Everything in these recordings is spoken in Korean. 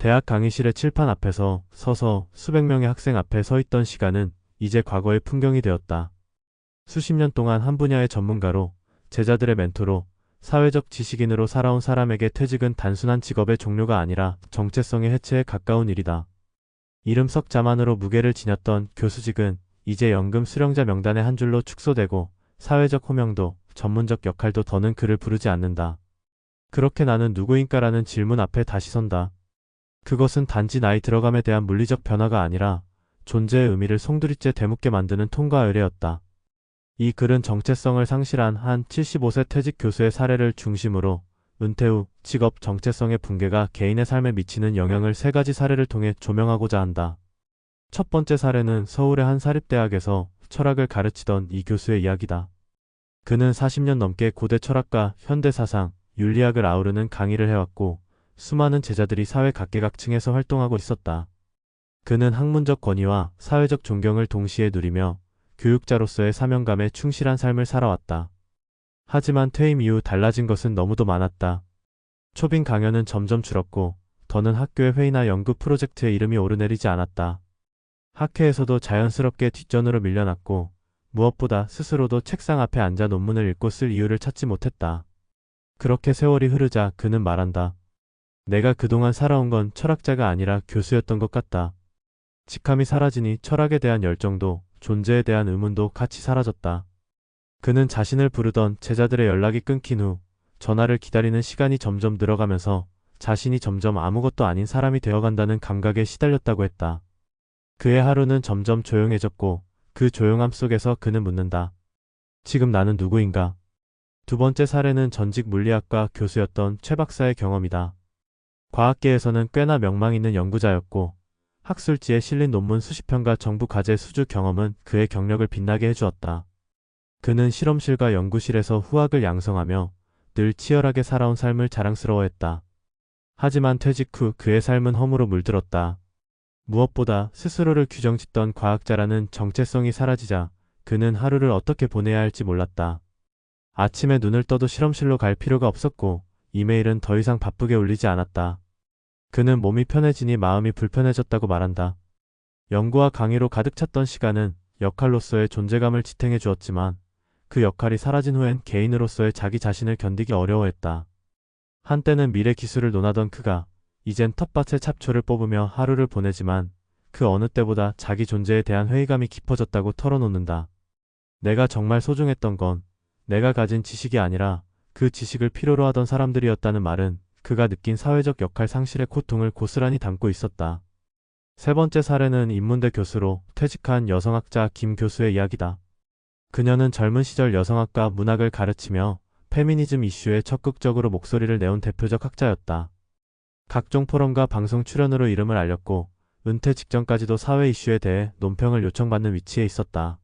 대학 강의실의 칠판 앞에서 서서 수백 명의 학생 앞에 서 있던 시간은 이제 과거의 풍경이 되었다. 수십 년 동안 한 분야의 전문가로 제자들의 멘토로 사회적 지식인으로 살아온 사람에게 퇴직은 단순한 직업의 종료가 아니라 정체성의 해체에 가까운 일이다. 이름 석 자만으로 무게를 지녔던 교수직은 이제 연금 수령자 명단의 한 줄로 축소되고 사회적 호명도 전문적 역할도 더는 그를 부르지 않는다. 그렇게 나는 누구인가라는 질문 앞에 다시 선다. 그것은 단지 나이 들어감에 대한 물리적 변화가 아니라 존재의 의미를 송두리째 되묻게 만드는 통과 의례였다. 이 글은 정체성을 상실한 한 75세 퇴직 교수의 사례를 중심으로 은퇴 후 직업 정체성의 붕괴가 개인의 삶에 미치는 영향을 세 가지 사례를 통해 조명하고자 한다. 첫 번째 사례는 서울의 한 사립대학에서 철학을 가르치던 이 교수의 이야기다. 그는 40년 넘게 고대 철학과 현대 사상, 윤리학을 아우르는 강의를 해왔고 수많은 제자들이 사회 각계각층에서 활동하고 있었다. 그는 학문적 권위와 사회적 존경을 동시에 누리며 교육자로서의 사명감에 충실한 삶을 살아왔다. 하지만 퇴임 이후 달라진 것은 너무도 많았다. 초빙 강연은 점점 줄었고 더는 학교의 회의나 연구 프로젝트에 이름이 오르내리지 않았다. 학회에서도 자연스럽게 뒷전으로 밀려났고 무엇보다 스스로도 책상 앞에 앉아 논문을 읽고 쓸 이유를 찾지 못했다. 그렇게 세월이 흐르자 그는 말한다. 내가 그동안 살아온 건 철학자가 아니라 교수였던 것 같다. 직함이 사라지니 철학에 대한 열정도 존재에 대한 의문도 같이 사라졌다. 그는 자신을 부르던 제자들의 연락이 끊긴 후 전화를 기다리는 시간이 점점 늘어가면서 자신이 점점 아무것도 아닌 사람이 되어간다는 감각에 시달렸다고 했다. 그의 하루는 점점 조용해졌고 그 조용함 속에서 그는 묻는다. 지금 나는 누구인가? 두 번째 사례는 전직 물리학과 교수였던 최 박사의 경험이다. 과학계에서는 꽤나 명망 있는 연구자였고 학술지에 실린 논문 수십 편과 정부 과제 수주 경험은 그의 경력을 빛나게 해주었다. 그는 실험실과 연구실에서 후학을 양성하며 늘 치열하게 살아온 삶을 자랑스러워했다. 하지만 퇴직 후 그의 삶은 허무로 물들었다. 무엇보다 스스로를 규정짓던 과학자라는 정체성이 사라지자 그는 하루를 어떻게 보내야 할지 몰랐다. 아침에 눈을 떠도 실험실로 갈 필요가 없었고 이메일은 더 이상 바쁘게 울리지 않았다. 그는 몸이 편해지니 마음이 불편해졌다고 말한다. 연구와 강의로 가득 찼던 시간은 역할로서의 존재감을 지탱해 주었지만 그 역할이 사라진 후엔 개인으로서의 자기 자신을 견디기 어려워했다. 한때는 미래 기술을 논하던 그가 이젠 텃밭에 잡초를 뽑으며 하루를 보내지만 그 어느 때보다 자기 존재에 대한 회의감이 깊어졌다고 털어놓는다. 내가 정말 소중했던 건 내가 가진 지식이 아니라 그 지식을 필요로 하던 사람들이었다는 말은 그가 느낀 사회적 역할 상실의 고통을 고스란히 담고 있었다. 세 번째 사례는 인문대 교수로 퇴직한 여성학자 김 교수의 이야기다. 그녀는 젊은 시절 여성학과 문학을 가르치며 페미니즘 이슈에 적극적으로 목소리를 내온 대표적 학자였다. 각종 포럼과 방송 출연으로 이름을 알렸고 은퇴 직전까지도 사회 이슈에 대해 논평을 요청받는 위치에 있었다.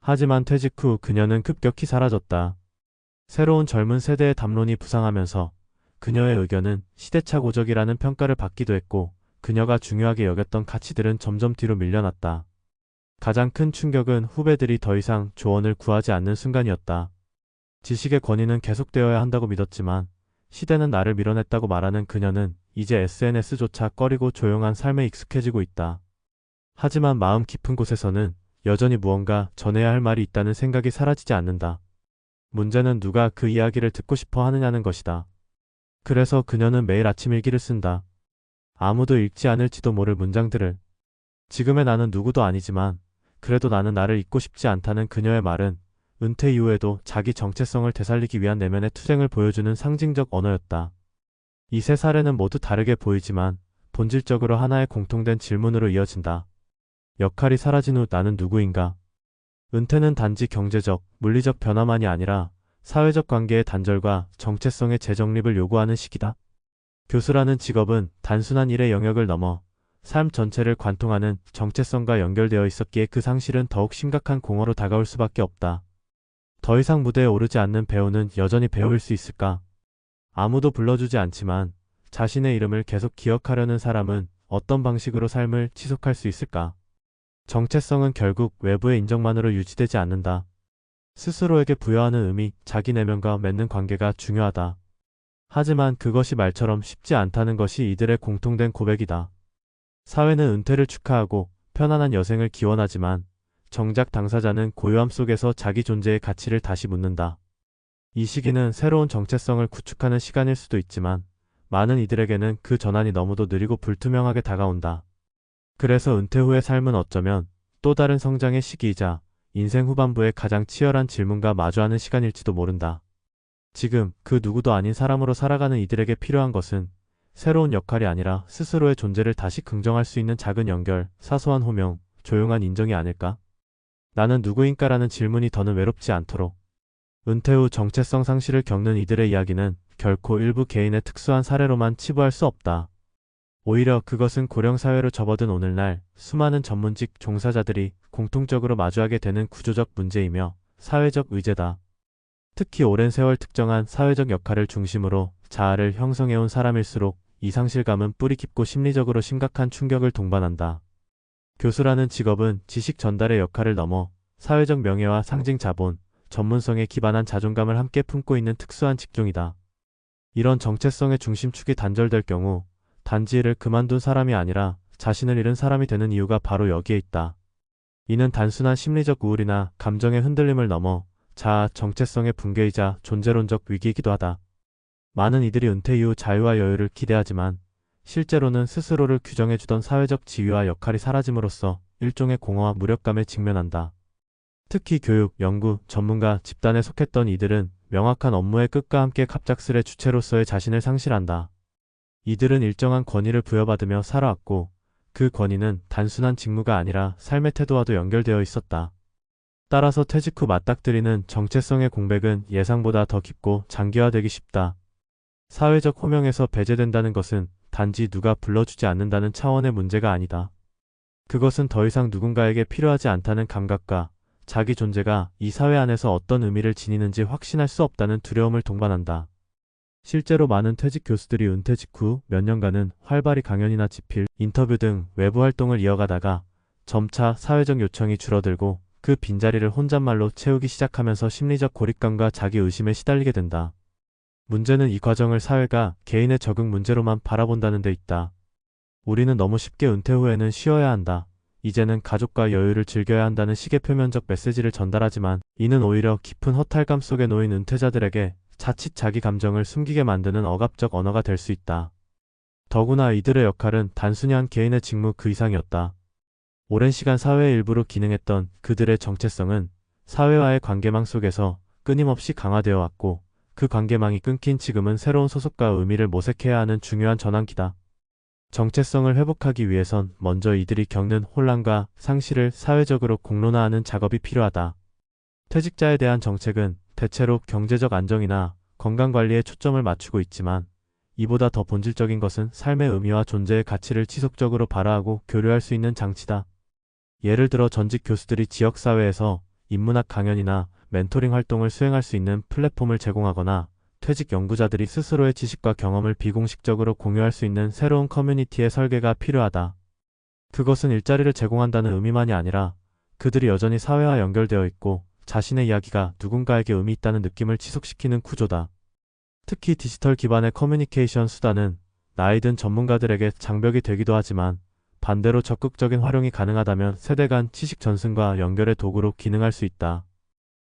하지만 퇴직 후 그녀는 급격히 사라졌다. 새로운 젊은 세대의 담론이 부상하면서 그녀의 의견은 시대착오적이라는 평가를 받기도 했고 그녀가 중요하게 여겼던 가치들은 점점 뒤로 밀려났다. 가장 큰 충격은 후배들이 더 이상 조언을 구하지 않는 순간이었다. 지식의 권위는 계속되어야 한다고 믿었지만 시대는 나를 밀어냈다고 말하는 그녀는 이제 SNS조차 꺼리고 조용한 삶에 익숙해지고 있다. 하지만 마음 깊은 곳에서는 여전히 무언가 전해야 할 말이 있다는 생각이 사라지지 않는다. 문제는 누가 그 이야기를 듣고 싶어 하느냐는 것이다. 그래서 그녀는 매일 아침 일기를 쓴다. 아무도 읽지 않을지도 모를 문장들을. 지금의 나는 누구도 아니지만 그래도 나는 나를 잊고 싶지 않다는 그녀의 말은 은퇴 이후에도 자기 정체성을 되살리기 위한 내면의 투쟁을 보여주는 상징적 언어였다. 이 세 사례는 모두 다르게 보이지만 본질적으로 하나의 공통된 질문으로 이어진다. 역할이 사라진 후 나는 누구인가? 은퇴는 단지 경제적, 물리적 변화만이 아니라 사회적 관계의 단절과 정체성의 재정립을 요구하는 시기다. 교수라는 직업은 단순한 일의 영역을 넘어 삶 전체를 관통하는 정체성과 연결되어 있었기에 그 상실은 더욱 심각한 공허로 다가올 수밖에 없다. 더 이상 무대에 오르지 않는 배우는 여전히 배우일 수 있을까? 아무도 불러주지 않지만 자신의 이름을 계속 기억하려는 사람은 어떤 방식으로 삶을 지속할 수 있을까? 정체성은 결국 외부의 인정만으로 유지되지 않는다. 스스로에게 부여하는 의미, 자기 내면과 맺는 관계가 중요하다. 하지만 그것이 말처럼 쉽지 않다는 것이 이들의 공통된 고백이다. 사회는 은퇴를 축하하고 편안한 여생을 기원하지만 정작 당사자는 고요함 속에서 자기 존재의 가치를 다시 묻는다. 이 시기는 새로운 정체성을 구축하는 시간일 수도 있지만 많은 이들에게는 그 전환이 너무도 느리고 불투명하게 다가온다. 그래서 은퇴 후의 삶은 어쩌면 또 다른 성장의 시기이자 인생 후반부의 가장 치열한 질문과 마주하는 시간일지도 모른다. 지금 그 누구도 아닌 사람으로 살아가는 이들에게 필요한 것은 새로운 역할이 아니라 스스로의 존재를 다시 긍정할 수 있는 작은 연결, 사소한 호명, 조용한 인정이 아닐까? 나는 누구인가라는 질문이 더는 외롭지 않도록. 은퇴 후 정체성 상실을 겪는 이들의 이야기는 결코 일부 개인의 특수한 사례로만 치부할 수 없다. 오히려 그것은 고령사회로 접어든 오늘날 수많은 전문직 종사자들이 공통적으로 마주하게 되는 구조적 문제이며 사회적 의제다. 특히 오랜 세월 특정한 사회적 역할을 중심으로 자아를 형성해온 사람일수록 이 상실감은 뿌리 깊고 심리적으로 심각한 충격을 동반한다. 교수라는 직업은 지식 전달의 역할을 넘어 사회적 명예와 상징 자본, 전문성에 기반한 자존감을 함께 품고 있는 특수한 직종이다. 이런 정체성의 중심축이 단절될 경우 단지 일을 그만둔 사람이 아니라 자신을 잃은 사람이 되는 이유가 바로 여기에 있다. 이는 단순한 심리적 우울이나 감정의 흔들림을 넘어 자아 정체성의 붕괴이자 존재론적 위기이기도 하다. 많은 이들이 은퇴 이후 자유와 여유를 기대하지만 실제로는 스스로를 규정해주던 사회적 지위와 역할이 사라짐으로써 일종의 공허와 무력감에 직면한다. 특히 교육, 연구, 전문가, 집단에 속했던 이들은 명확한 업무의 끝과 함께 갑작스레 주체로서의 자신을 상실한다. 이들은 일정한 권위를 부여받으며 살아왔고 그 권위는 단순한 직무가 아니라 삶의 태도와도 연결되어 있었다. 따라서 퇴직 후 맞닥뜨리는 정체성의 공백은 예상보다 더 깊고 장기화되기 쉽다. 사회적 호명에서 배제된다는 것은 단지 누가 불러주지 않는다는 차원의 문제가 아니다. 그것은 더 이상 누군가에게 필요하지 않다는 감각과 자기 존재가 이 사회 안에서 어떤 의미를 지니는지 확신할 수 없다는 두려움을 동반한다. 실제로 많은 퇴직 교수들이 은퇴 직후 몇 년간은 활발히 강연이나 집필, 인터뷰 등 외부 활동을 이어가다가 점차 사회적 요청이 줄어들고 그 빈자리를 혼잣말로 채우기 시작하면서 심리적 고립감과 자기 의심에 시달리게 된다. 문제는 이 과정을 사회가 개인의 적응 문제로만 바라본다는 데 있다. 우리는 너무 쉽게 은퇴 후에는 쉬어야 한다. 이제는 가족과 여유를 즐겨야 한다는 식의 표면적 메시지를 전달하지만 이는 오히려 깊은 허탈감 속에 놓인 은퇴자들에게 자칫 자기 감정을 숨기게 만드는 억압적 언어가 될 수 있다. 더구나 이들의 역할은 단순히 한 개인의 직무 그 이상이었다. 오랜 시간 사회의 일부로 기능했던 그들의 정체성은 사회와의 관계망 속에서 끊임없이 강화되어 왔고 그 관계망이 끊긴 지금은 새로운 소속과 의미를 모색해야 하는 중요한 전환기다. 정체성을 회복하기 위해선 먼저 이들이 겪는 혼란과 상실을 사회적으로 공론화하는 작업이 필요하다. 퇴직자에 대한 정책은 대체로 경제적 안정이나 건강관리에 초점을 맞추고 있지만 이보다 더 본질적인 것은 삶의 의미와 존재의 가치를 지속적으로 발화하고 교류할 수 있는 장치다. 예를 들어 전직 교수들이 지역사회에서 인문학 강연이나 멘토링 활동을 수행할 수 있는 플랫폼을 제공하거나 퇴직 연구자들이 스스로의 지식과 경험을 비공식적으로 공유할 수 있는 새로운 커뮤니티의 설계가 필요하다. 그것은 일자리를 제공한다는 의미만이 아니라 그들이 여전히 사회와 연결되어 있고 자신의 이야기가 누군가에게 의미 있다는 느낌을 지속시키는 구조다. 특히 디지털 기반의 커뮤니케이션 수단은 나이 든 전문가들에게 장벽이 되기도 하지만 반대로 적극적인 활용이 가능하다면 세대 간 지식 전승과 연결의 도구로 기능할 수 있다.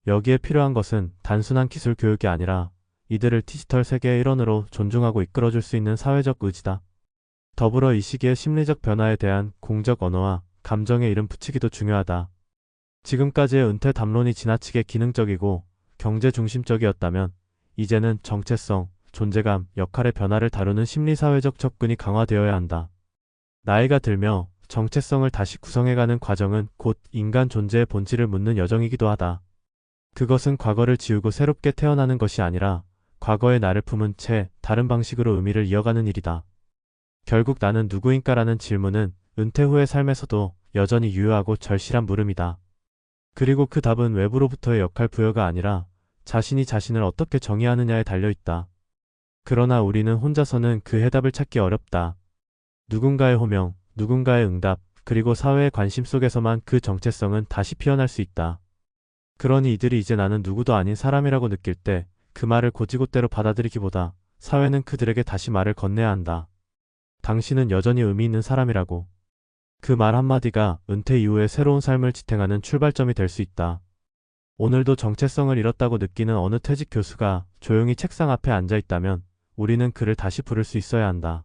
여기에 필요한 것은 단순한 기술 교육이 아니라 이들을 디지털 세계의 일원으로 존중하고 이끌어줄 수 있는 사회적 의지다. 더불어 이 시기의 심리적 변화에 대한 공적 언어와 감정의 이름 붙이기도 중요하다. 지금까지의 은퇴 담론이 지나치게 기능적이고 경제 중심적이었다면 이제는 정체성, 존재감, 역할의 변화를 다루는 심리사회적 접근이 강화되어야 한다. 나이가 들며 정체성을 다시 구성해가는 과정은 곧 인간 존재의 본질을 묻는 여정이기도 하다. 그것은 과거를 지우고 새롭게 태어나는 것이 아니라 과거의 나를 품은 채 다른 방식으로 의미를 이어가는 일이다. 결국 나는 누구인가라는 질문은 은퇴 후의 삶에서도 여전히 유효하고 절실한 물음이다. 그리고 그 답은 외부로부터의 역할 부여가 아니라 자신이 자신을 어떻게 정의하느냐에 달려있다. 그러나 우리는 혼자서는 그 해답을 찾기 어렵다. 누군가의 호명, 누군가의 응답, 그리고 사회의 관심 속에서만 그 정체성은 다시 피어날 수 있다. 그러니 이들이 이제 나는 누구도 아닌 사람이라고 느낄 때 그 말을 고지고대로 받아들이기보다 사회는 그들에게 다시 말을 건네야 한다. 당신은 여전히 의미 있는 사람이라고. 그 말 한마디가 은퇴 이후에 새로운 삶을 지탱하는 출발점이 될 수 있다. 오늘도 정체성을 잃었다고 느끼는 어느 퇴직 교수가 조용히 책상 앞에 앉아 있다면 우리는 그를 다시 부를 수 있어야 한다.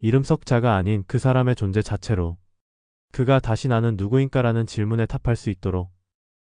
이름 석자가 아닌 그 사람의 존재 자체로. 그가 다시 나는 누구인가라는 질문에 답할 수 있도록.